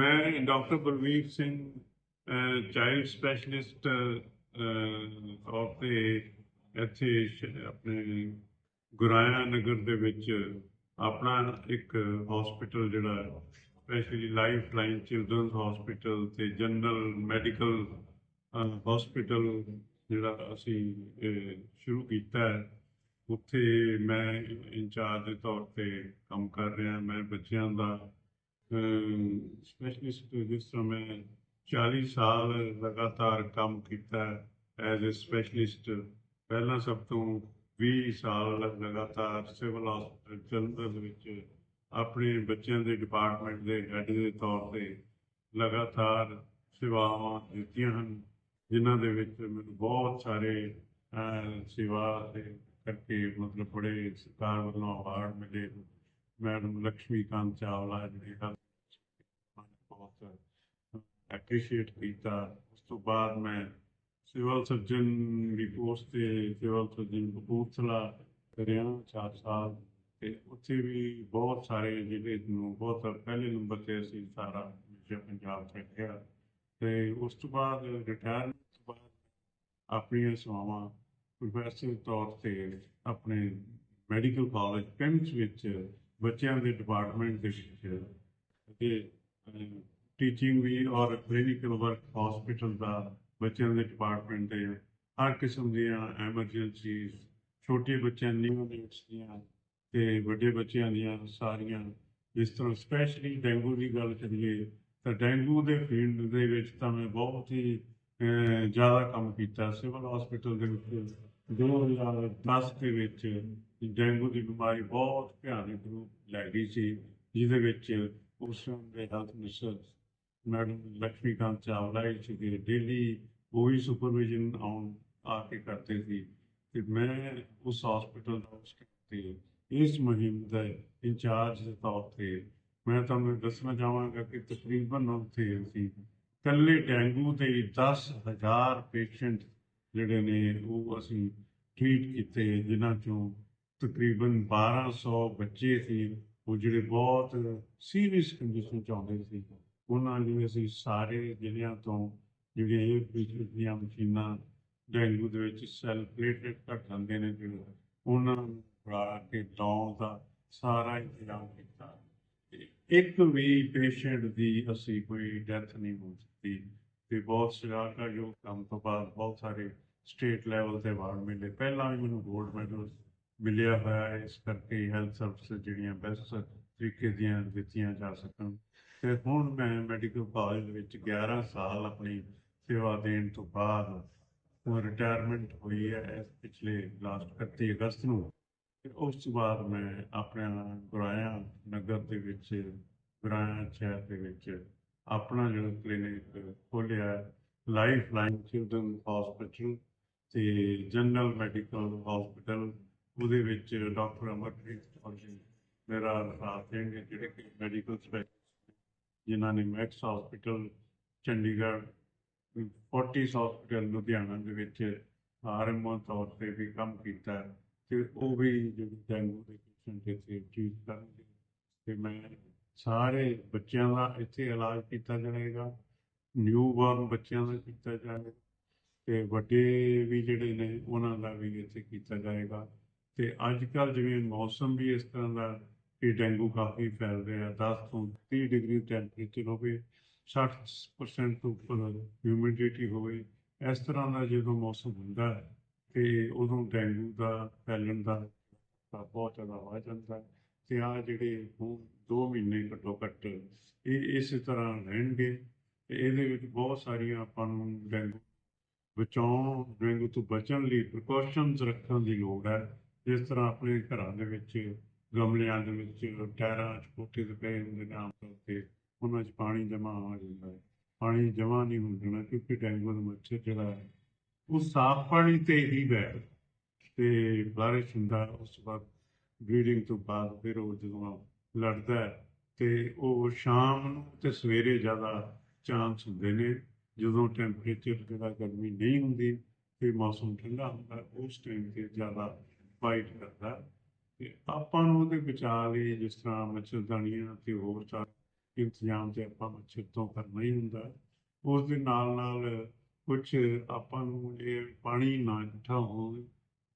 ਮੈਂ doctor Balvir Singh child specialist ਤੌਰ ਤੇ ਇੱਥੇ ਆਪਣੇ ਗੁਰਾਇਆ ਨਗਰ ਦੇ ਵਿੱਚ ਆਪਣਾ ਇੱਕ ਹਸਪੀਟਲ ਜਿਹੜਾ specially life line children's hospital ਤੇ ਜਨਰਲ ਮੈਡੀਕਲ ਹਸਪੀਟਲ ਜਿਹੜਾ ਅਸੀਂ ਸ਼ੁਰੂ ਕੀਤਾ ਹੈ। ਉੱਥੇ ਮੈਂ ਇੰਚਾਰਜ ਦੇ ਤੌਰ ਤੇ ਕੰਮ ਕਰ ਰਿਹਾ, ਮੈਂ ਬੱਚਿਆਂ ਦਾ ਸਪੈਸ਼ਲਿਸਟ ਜਿਸ ਤਰ੍ਹਾਂ ਮੈਂ 40 ਸਾਲ ਲਗਾਤਾਰ ਕੰਮ ਕੀਤਾ ਐਜ਼ ਅ ਸਪੈਸ਼ਲਿਸਟ ਪਹਿਲਾਂ ਸਭ ਤੋਂ 20 ਸਾਲ ਲਗਾਤਾਰ ਸਿਵਲ ਹਸਪੀਟਲ ਜਲੰਧਰ ਦੇ ਵਿੱਚ ਆਪਣੇ ਬੱਚਿਆਂ ਦੇ ਡਿਪਾਰਟਮੈਂਟ ਦੇ ਹੈੱਡ ਦੇ ਤੌਰ ਤੇ ਲਗਾਤਾਰ ਸੇਵਾਵਾਂ ਦਿੱਤੀਆਂ ਹਨ, ਜਿਨ੍ਹਾਂ ਦੇ ਵਿੱਚ ਮੈਨੂੰ ਬਹੁਤ ਸਾਰੇ ਸੇਵਾ ਦੇ ਕਰਕੇ ਮਤਲਬ ਬੜੇ ਸਰਕਾਰ ਵੱਲੋਂ ਅਵਾਰਡ ਮਿਲੇ ਮੈਡਮ ਲక్ష్ਮੀਕਾਂਤ ਚਾਵਲਾ ਜਿਹੜੇ ਹਨ ਐਪਰੀਸ਼ੀਏਟ ਕੀਤਾ। ਉਸ ਤੋਂ ਬਾਅਦ ਮੈਂ ਸਿਵਲ ਸਰਜਨ ਦੀ ਪੋਸਟ ਤੇ ਸਿਵਲ ਸਰਜਨ ਕਪੂਰਥਲਾ ਕਰਿਆ ਚਾਰ ਸਾਲ। ਤੇ ਉੱਥੇ ਵੀ ਬਹੁਤ ਸਾਰੇ ਜਿਹੜੇ ਨੂੰ ਬਹੁਤ ਪਹਿਲੇ ਨੰਬਰ ਤੇ ਅਸੀਂ ਸਾਰਾ ਵਿਸ਼ਾ ਪੰਜਾਬ ਚ ਰੱਖਿਆ। ਤੇ ਉਸ ਤੋਂ ਬਾਅਦ ਰਿਟਾਇਰਮੈਂਟ ਤੋਂ ਬਾਅਦ ਆਪਣੀਆਂ ਸੇਵਾਵਾਂ ਪ੍ਰੋਫੈਸਰ ਤੌਰ ਤੇ ਆਪਣੇ ਮੈਡੀਕਲ ਕਾਲਜ ਪਿੰਡਸ ਵਿੱਚ ਬੱਚਿਆਂ ਦੇ ਡਿਪਾਰਟਮੈਂਟ ਦੇ ਵਿੱਚ। ਅਤੇ ਟੀਚਿੰਗ ਵੀ ਔਰ ਕਲੀਨਿਕਲ ਵਰਕ ਹਸਪੀਟਲ ਦਾ ਬੱਚਿਆਂ ਦੇ ਡਿਪਾਰਟਮੈਂਟ ਦੇ ਹਰ ਕਿਸਮ ਦੀਆਂ ਐਮਰਜੈਂਸੀਜ਼ ਛੋਟੇ ਬੱਚਿਆਂ ਨਿਊ ਨਿਊਨੇਟਸ ਦੀਆਂ ਤੇ ਵੱਡੇ ਬੱਚਿਆਂ ਦੀਆਂ ਸਾਰੀਆਂ ਜਿਸ ਤਰ੍ਹਾਂ ਸਪੈਸ਼ਲੀ ਡੇਂਗੂ ਦੀ ਗੱਲ ਕਰੀਏ ਤਾਂ ਡੈਂਗੂ ਦੇ ਫੀਲਡ ਦੇ ਵਿੱਚ ਤਾਂ ਮੈਂ ਬਹੁਤ ਹੀ ਜ਼ਿਆਦਾ ਕੰਮ ਕੀਤਾ ਸਿਵਲ ਹਸਪੀਟਲ ਦੇ ਵਿੱਚ 2010 ਦੇ ਵਿੱਚ ਡੇਂਗੂ ਦੀ ਬਿਮਾਰੀ ਬਹੁਤ ਭਿਆਨਕ ਰੂਪ ਲੈ ਗਈ ਸੀ ਜਿਹਦੇ ਵਿੱਚ ਉਸ ਸਮੇਂ ਦੇ health minister madam Laxmikanta Chawla ji ਦੇ ਡੇਲੀ ਉਹੀ ਸੁਪਰਵਿਜ਼ਨ ਆਉਣ ਆ ਕੇ ਕਰਦੇ ਸੀ ਤੇ ਮੈਂ ਉਸ ਹਸਪੀਟਲ ਦਾ ਤੇ ਇਸ ਮੁਹਿੰਮ ਦੇ ਇੰਚਾਰਜ ਦੇ ਤੌਰ ਤੇ ਮੈਂ ਤੁਹਾਨੂੰ ਦੱਸਣਾ ਚਾਹਾਂਗਾ ਕਿ ਤਕਰੀਬਨ ਉੱਥੇ ਅਸੀਂ ਇਕੱਲੇ ਡੇਂਗੂ ਦੇ 10000 ਪੇਸ਼ੈਂਟ ਜਿਹੜੇ ਨੇ ਉਹ ਅਸੀਂ ਟ੍ਰੀਟ ਕੀਤੇ, ਜਿਨ੍ਹਾਂ ਚੋਂ ਤਕਰੀਬਨ 1200 ਬੱਚੇ ਸੀ, ਉਹ ਜਿਹੜੇ ਬਹੁਤ ਸੀਰੀਅਸ ਕੰਡੀਸ਼ਨ ਚ ਆਉਂਦੇ ਸੀ। ਉਹਨਾਂ ਲਈ ਅਸੀਂ ਸਾਰੇ ਜ਼ਿਲ੍ਹਿਆਂ ਤੋਂ ਜਿਹੜੀਆਂ ਇਹ ਪੇਸ਼ੈਂਟ ਦੀਆਂ ਮਸ਼ੀਨਾਂ ਡੇਂਗੂ ਦੇ ਵਿੱਚ ਸੈੱਲ ਪਲੇਟਲੇਟ ਘਟ ਜਾਂਦੇ ਨੇ ਜਿਹੜੇ ਉਹਨਾਂ ਨੂੰ ਫੜਾ ਕੇ ਲਾਉਣ ਦਾ ਸਾਰਾ ਇੰਤਜ਼ਾਮ ਕੀਤਾ। ਇੱਕ ਵੀ ਪੇਸ਼ੈਂਟ ਦੀ ਅਸੀਂ ਕੋਈ ਡੈਥ ਨਹੀਂ ਹੋ ਸਕਦੀ, ਤੇ ਬਹੁਤ ਸ਼ਲਾਘਾਯੋਗ ਕੰਮ ਤੋਂ ਬਾਅਦ ਬਹੁਤ ਸਾਰੇ ਸਟੇਟ ਲੈਵਲ ਤੇ ਅਵਾਰਡ ਮਿਲੇ। ਪਹਿਲਾਂ ਵੀ ਮੈਨੂੰ ਗੋਲਡ ਮੈਡਲ ਮਿਲਿਆ ਹੋਇਆ, ਇਸ ਕਰਕੇ ਹੈਲਥ ਸਰਵਿਸ ਜਿਹੜੀਆਂ ਬੈਸਟ ਤਰੀਕੇ ਦੀਆਂ ਦਿੱਤੀਆਂ ਜਾ ਸਕਣ। ਤੇ ਹੁਣ ਮੈਂ ਮੈਡੀਕਲ ਕਾਲਜ ਵਿੱਚ 11 ਸਾਲ ਆਪਣੀ ਸੇਵਾ ਦੇਣ ਤੋਂ ਬਾਅਦ ਰਿਟਾਇਰਮੈਂਟ ਹੋਈ ਹੈ ਇਸ ਪਿਛਲੇ ਲਾਸਟ 31 ਅਗਸਤ ਨੂੰ। ਤੇ ਉਸ ਤੋਂ ਬਾਅਦ ਮੈਂ ਆਪਣਾ ਗੁਰਾਇਆ ਨਗਰ ਦੇ ਵਿੱਚ, ਗੁਰਾਇਆ ਸ਼ਹਿਰ ਦੇ ਵਿੱਚ ਆਪਣਾ ਜਿਹੜਾ ਕਲੀਨਿਕ ਖੋਲਿਆ ਲਾਈਫ ਲਾਈਨ ਚਿਲਡਰਨ ਹਸਪੀਟਲ ਤੇ ਜਨਰਲ ਮੈਡੀਕਲ ਹਸਪੀਟਲ ਉਹਦੇ ਵਿੱਚ ਡਾਕਟਰ ਅਮਰਪ੍ਰੀਤ ਕੌਰ ਮੇਰਾ ਸਾਥ ਦੇਣਗੇ, ਜਿਹੜੇ ਕਿ ਮੈਡੀਕਲ ਸਪੈਸ਼ਲਿਸਟ ਜਿਨ੍ਹਾਂ ਨੇ Max hospital, Chandigarh, Fortis hospital, Ludhiana ਦੇ ਵਿੱਚ ਆਰਐਮਓ ਤੌਰ ਤੇ ਵੀ ਕੰਮ ਕੀਤਾ ਹੈ ਤੇ ਉਹ ਵੀ ਜਿਹੜੀ ਡੈਂਗੂ ਦੇ ਪੇਸ਼ੈਂਟ ਇੱਥੇ ਠੀਕ ਕਰਨਗੇ। ਤੇ ਮੈਂ ਸਾਰੇ ਬੱਚਿਆਂ ਦਾ ਇੱਥੇ ਇਲਾਜ ਕੀਤਾ ਜਾਏਗਾ ਨਿਊ ਬੋਰਨ ਬੱਚਿਆਂ ਦਾ ਕੀਤਾ ਜਾਏਗਾ ਤੇ ਵੱਡੇ ਵੀ ਜਿਹੜੇ ਨੇ ਉਹਨਾਂ ਦਾ ਵੀ ਇੱਥੇ ਕੀਤਾ ਜਾਏਗਾ। ਤੇ ਅੱਜ ਕੱਲ ਜਿਵੇਂ ਮੌਸਮ ਵੀ ਇਸ ਤਰ੍ਹਾਂ ਦਾ ਕਿ ਡੈਂਗੂ ਕਾਫੀ ਫੈਲ ਰਿਹਾ 10 ਤੋਂ 30 ਡਿਗਰੀ ਟੈਂਪਰੇਚਰ ਹੋਵੇ 60% ਤੋਂ ਉੱਪਰ ਹਿਊਮਿਡਿਟੀ ਹੋਵੇ, ਇਸ ਤਰ੍ਹਾਂ ਦਾ ਜਦੋਂ ਮੌਸਮ ਹੁੰਦਾ ਹੈ ਤੇ ਉਦੋਂ ਡੈਂਗੂ ਦਾ ਫੈਲਣ ਦਾ ਬਹੁਤ ਜ਼ਿਆਦਾ ਵੱਧ ਜਾਂਦਾ ਹੈ ਤੇ ਆ ਜਿਹੜੇ ਹੁਣ 2 ਮਹੀਨੇ ਘੱਟੋ ਘੱਟ ਇਹ ਇਸੇ ਤਰ੍ਹਾਂ ਰਹਿਣਗੇ ਤੇ ਇਹਦੇ ਵਿੱਚ ਬਹੁਤ ਸਾਰੀਆਂ ਆਪਾਂ ਨੂੰ ਡੈਂਗੂ ਬਚਾਉਣ, ਡੇਂਗੂ ਤੋਂ ਬਚਣ ਲਈ ਪ੍ਰੀਕਾਸ਼ਨਸ ਰੱਖਣ ਦੀ ਲੋੜ ਹੈ, ਜਿਸ ਤਰ੍ਹਾਂ ਆਪਣੇ ਘਰਾਂ ਦੇ ਵਿੱਚ ਗਮਲਿਆਂ ਦੇ ਵਿੱਚ, ਟਾਇਰਾਂ 'ਚ ਕੋਠੇ ਤੇ ਪਏ ਹੁੰਦੇ ਨੇ ਆਮ ਤੌਰ ਤੇ, ਉਹਨਾਂ 'ਚ ਪਾਣੀ ਜਮ੍ਹਾਂ ਹੋ ਜਾਂਦਾ ਹੈ। ਪਾਣੀ ਜਮ੍ਹਾਂ ਨਹੀਂ ਹੋਣ ਦੇਣਾ ਕਿਉਂਕਿ ਡੇਂਗੂ ਦਾ ਮੱਛਰ ਜਿਹੜਾ ਹੈ, ਉਹ ਸਾਫ਼ ਪਾਣੀ ਤੇ ਹੀ ਬੈਠ ਤੇ ਬਾਰਿਸ਼ ਹੁੰਦਾ ਉਸ ਤੋਂ ਬਾਅਦ ਬਰੀਡਿੰਗ ਤੋਂ ਬਾਅਦ ਫਿਰ ਉਹ ਜਦੋਂ ਲੜਦਾ ਹੈ, ਤੇ ਉਹ ਸ਼ਾਮ ਨੂੰ ਤੇ ਸਵੇਰੇ ਜ਼ਿਆਦਾ ਚਾਂਸ ਹੁੰਦੇ ਨੇ। ਜਦੋਂ ਟੈਂਪਰੇਚਰ ਜਿਹੜਾ ਗਰਮੀ ਨਹੀਂ ਹੁੰਦੀ ਤੇ ਮੌਸਮ ਠੰਡਾ ਹੁੰਦਾ ਉਸ ਟਾਈਮ ਤੇ ਜ਼ਿਆਦਾ ਫਾਈਟ ਕਰਦਾ ਤੇ ਆਪਾਂ ਨੂੰ ਉਹਦੇ ਬਚਾਅ ਲਈ ਜਿਸ ਤਰ੍ਹਾਂ ਮੱਛਰਦਾਨੀਆਂ ਤੇ ਹੋਰ ਚਾਰ ਇੰਤਜ਼ਾਮ ਤੇ ਆਪਾਂ ਮੱਛਰ ਤੋਂ ਕਰਨਾ ਹੀ ਹੁੰਦਾ ਉਸ ਦੇ ਨਾਲ ਨਾਲ ਕੁਝ ਆਪਾਂ ਨੂੰ ਇਹ ਪਾਣੀ ਨਾ ਇਕੱਠਾ ਹੋਵੇ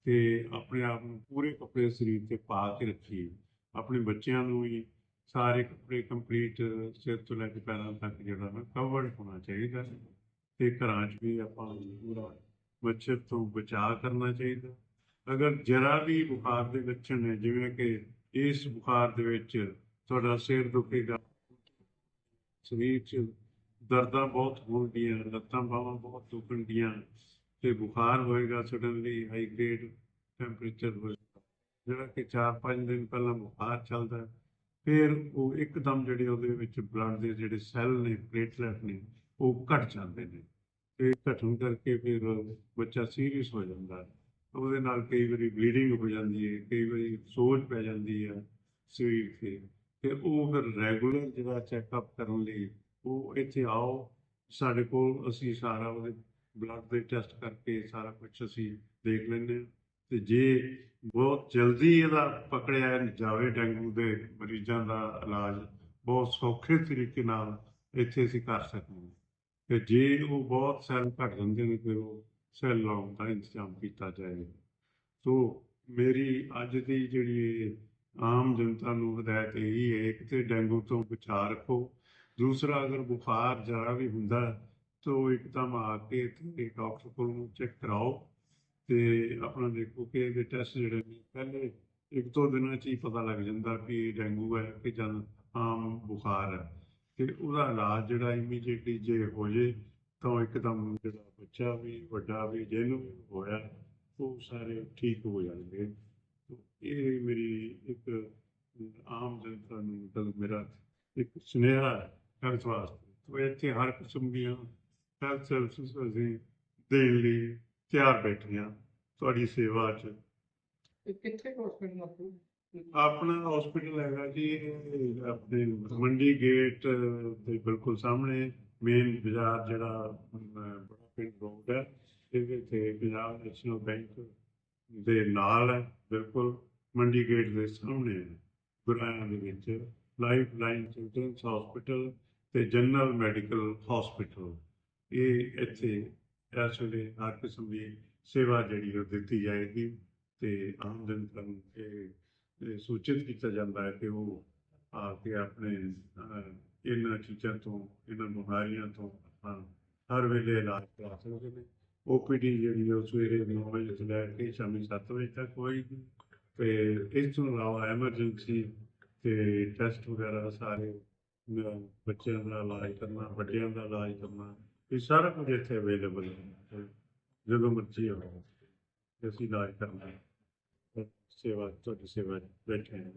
ਤੇ ਆਪਣੇ ਆਪ ਨੂੰ ਪੂਰੇ ਕੱਪੜੇ ਸਰੀਰ ਤੇ ਪਾ ਕੇ ਰੱਖੀਏ। ਆਪਣੇ ਬੱਚਿਆਂ ਨੂੰ ਵੀ ਸਾਰੇ ਕੱਪੜੇ ਕੰਪਲੀਟ ਸਿਰ ਤੋਂ ਲੈ ਕੇ ਪੈਰਾਂ ਤੱਕ ਜਿਹੜਾ ਨਾ ਕਵਰਡ ਹੋਣਾ ਚਾਹੀਦਾ ਤੇ ਘਰਾਂ 'ਚ ਵੀ ਆਪਾਂ ਨੂੰ ਪੂਰਾ ਮੱਛਰ ਤੋਂ ਬਚਾਅ ਕਰਨਾ ਚਾਹੀਦਾ ਅਗਰ ਜਰਾ ਵੀ ਬੁਖਾਰ ਦੇ ਲੱਛਣ ਨੇ, ਜਿਵੇਂ ਕਿ ਇਸ ਬੁਖਾਰ ਦੇ ਵਿੱਚ ਤੁਹਾਡਾ ਸਿਰ ਦੁਖੇਗਾ, ਸਰੀਰ 'ਚ ਦਰਦਾਂ ਬਹੁਤ ਹੋਣਗੀਆਂ, ਲੱਤਾਂ ਬਾਹਾਂ ਬਹੁਤ ਦੁਖਣਗੀਆਂ, ਤੇ ਬੁਖਾਰ ਹੋਏਗਾ ਸਡਨਲੀ ਹਾਈ ਗ੍ਰੇਡ ਟੈਂਪਰੇਚਰ ਹੋਏਗਾ। ਜਿਹੜਾ ਕਿ 4-5 ਦਿਨ ਪਹਿਲਾਂ ਬੁਖਾਰ ਚੱਲਦਾ ਫਿਰ ਉਹ ਇੱਕਦਮ ਜਿਹੜੇ ਉਹਦੇ ਵਿੱਚ ਬਲੱਡ ਦੇ ਜਿਹੜੇ ਸੈੱਲ ਨੇ ਪਲੇਟਲੈਟ ਨੇ, ਉਹ ਘਟ ਜਾਂਦੇ ਨੇ। ਤੇ ਘਟਣ ਕਰਕੇ ਫਿਰ ਬੱਚਾ ਸੀਰੀਅਸ ਹੋ ਜਾਂਦਾ ਹੈ। ਉਹਦੇ ਨਾਲ ਕਈ ਵਾਰੀ ਬਲੀਡਿੰਗ ਹੋ ਜਾਂਦੀ ਹੈ, ਕਈ ਵਾਰੀ ਸੋਜ ਪੈ ਜਾਂਦੀ ਹੈ ਸਰੀਰ ਤੇ। ਤੇ ਉਹ ਫਿਰ ਰੈਗੂਲਰ ਜਿਹੜਾ ਚੈੱਕਅਪ ਕਰਨ ਲਈ ਉਹ ਇੱਥੇ ਆਓ, ਸਾਡੇ ਕੋਲ ਅਸੀਂ ਸਾਰਾ ਉਹਦੇ ਬਲੱਡ ਦੇ ਟੈਸਟ ਕਰਕੇ ਸਾਰਾ ਕੁਝ ਅਸੀਂ ਦੇਖ ਲੈਂਦੇ ਹਾਂ। ਤੇ ਜੇ ਬਹੁਤ ਜਲਦੀ ਇਹਦਾ ਪਕੜਿਆ ਜਾਵੇ ਡੈਂਗੂ ਦੇ ਮਰੀਜ਼ਾਂ ਦਾ ਇਲਾਜ, ਬਹੁਤ ਸੌਖੇ ਤਰੀਕੇ ਨਾਲ ਇੱਥੇ ਅਸੀਂ ਕਰ ਸਕਦੇ ਹਾਂ। ਤੇ ਜੇ ਉਹ ਬਹੁਤ ਸੈੱਲ ਘਟ ਜਾਂਦੇ ਨੇ, ਫਿਰ ਉਹ ਸੈੱਲ ਲਾਉਣ ਦਾ ਇੰਤਜ਼ਾਮ ਕੀਤਾ ਜਾਏ। ਸੋ ਮੇਰੀ ਅੱਜ ਦੀ ਜਿਹੜੀ ਇਹ ਆਮ ਜਨਤਾ ਨੂੰ ਹਦਾਇਤ ਇਹੀ ਹੈ ਕਿ ਤੇ ਡੈਂਗੂ ਤੋਂ ਬਚਾਅ ਰੱਖੋ ਦੂਸਰਾ ਅਗਰ ਬੁਖਾਰ ਜਰਾ ਵੀ ਹੁੰਦਾ ਹੈ, ਤਾਂ ਇੱਕਦਮ ਆ ਕੇ ਤੇ ਡਾਕਟਰ ਕੋਲ ਚੈੱਕ ਕਰਾਓ ਤੇ ਆਪਣਾ ਦੇਖੋ ਕਿ ਇਹਦੇ ਟੈਸਟ ਜਿਹੜੇ ਨੇ ਪਹਿਲੇ ਇੱਕ ਦੋ ਦਿਨਾਂ 'ਚ ਹੀ ਪਤਾ ਲੱਗ ਜਾਂਦਾ ਕਿ ਇਹ ਡੇਂਗੂ ਹੈ ਕਿ ਜਾਂ ਆਮ ਬੁਖਾਰ ਹੈ। ਤੇ ਉਹਦਾ ਇਲਾਜ ਜਿਹੜਾ ਇਮੀਡੀਏਟਲੀ ਜੇ ਹੋ ਜੇ ਤਾਂ ਇੱਕਦਮ ਜਿਹੜਾ ਬੱਚਾ ਵੀ ਵੱਡਾ ਵੀ ਜਿਹਨੂੰ ਵੀ ਹੋਇਆ ਉਹ ਸਾਰੇ ਠੀਕ ਹੋ ਜਾਣਗੇ ਇਹ ਮੇਰੀ ਇੱਕ ਆਮ ਜਨਤਾ ਨੂੰ ਮਤਲਬ ਮੇਰਾ ਇੱਕ ਸੁਨੇਹਾ ਹੈ ਹੈਲਥ ਵਾਸਤੇ। ਤੋ ਇੱਥੇ ਹਰ ਕਿਸਮ ਦੀਆਂ ਹੈਲਥ ਸਰਵਿਸਿਜ਼ ਅਸੀਂ ਦੇਣ ਲਈ ਤਿਆਰ ਬੈਠੇ ਹਾਂ ਤੁਹਾਡੀ ਸੇਵਾ 'ਚ। ਕਿੱਥੇ ਹਸਪੀਟਲ ਆਪੂ ਆਪਣਾ ਹਸਪੀਟਲ ਹੈਗਾ ਜੀ ਆਪਣੇ ਮੰਡੀ ਗੇਟ ਦੇ ਬਿਲਕੁਲ ਸਾਹਮਣੇ। ਮੇਨ ਬਾਜ਼ਾਰ ਜਿਹੜਾ ਅਮ, ਬੜਾ ਪਿੰਡ ਰੋਡ ਹੈ ਇਹਦੇ ਤੇ ਪੰਜਾਬ ਨੈਸ਼ਨਲ ਬੈਂਕ ਦੇ ਨਾਲ ਹੈ ਬਿਲਕੁਲ ਮੰਡੀ ਗੇਟ ਦੇ ਸਾਹਮਣੇ ਹੈ। ਗੁਰਾਇਆ ਦੇ ਵਿੱਚ ਲਾਈਫ ਲਾਈਨ ਚਿਲਡਰਨਸ ਹਸਪੀਟਲ ਤੇ ਜਨਰਲ ਮੈਡੀਕਲ ਹਸਪੀਟਲ। ਇਹ ਇੱਥੇ ਇਸ ਵੇਲੇ ਹਰ ਕਿਸਮ ਦੀ ਸੇਵਾ ਜਿਹੜੀ ਉਹ ਦਿੱਤੀ ਜਾਏਗੀ ਤੇ ਆਮ ਜਨਤਾ ਨੂੰ ਇਹ ਸੂਚਿਤ ਕੀਤਾ ਜਾਂਦਾ ਹੈ ਕਿ ਉਹ ਆ ਕੇ ਆਪਣੇ ਇਹਨਾਂ ਚੀਜ਼ਾਂ ਤੋਂ, ਇਹਨਾਂ ਬਿਮਾਰੀਆਂ ਤੋਂ ਆਪਾਂ ਹਰ ਵੇਲੇ ਇਲਾਜ ਕਰਾ ਸਕਦੇ ਨੇ। ਓਪੀਡੀ ਜਿਹੜੀ ਹੈ ਉਹ ਸਵੇਰੇ 9 ਵਜੇ ਤੋਂ ਲੈ ਕੇ ਸ਼ਾਮੀ 7 ਵਜੇ ਤੱਕ ਹੋਏਗੀ। ਤੇ ਇਸ ਤੋਂ ਇਲਾਵਾ ਐਮਰਜੈਂਸੀ ਤੇ ਟੈਸਟ ਵਗੈਰਾ ਸਾਰੇ ਬੱਚਿਆਂ ਦਾ ਇਲਾਜ ਕਰਨਾ, ਵੱਡਿਆਂ ਦਾ ਇਲਾਜ ਕਰਨਾ, ਇਹ ਸਾਰਾ ਕੁਝ ਇੱਥੇ ਅਵੇਲੇਬਲ ਹੈ। ਜਦੋਂ ਮਰਜ਼ੀ ਆਓ, ਅਸੀਂ ਇਲਾਜ ਕਰਨਾ। ਸੇਵਾ, ਤੁਹਾਡੀ ਸੇਵਾ 'ਚ ਬੈਠੇ ਹਾਂ।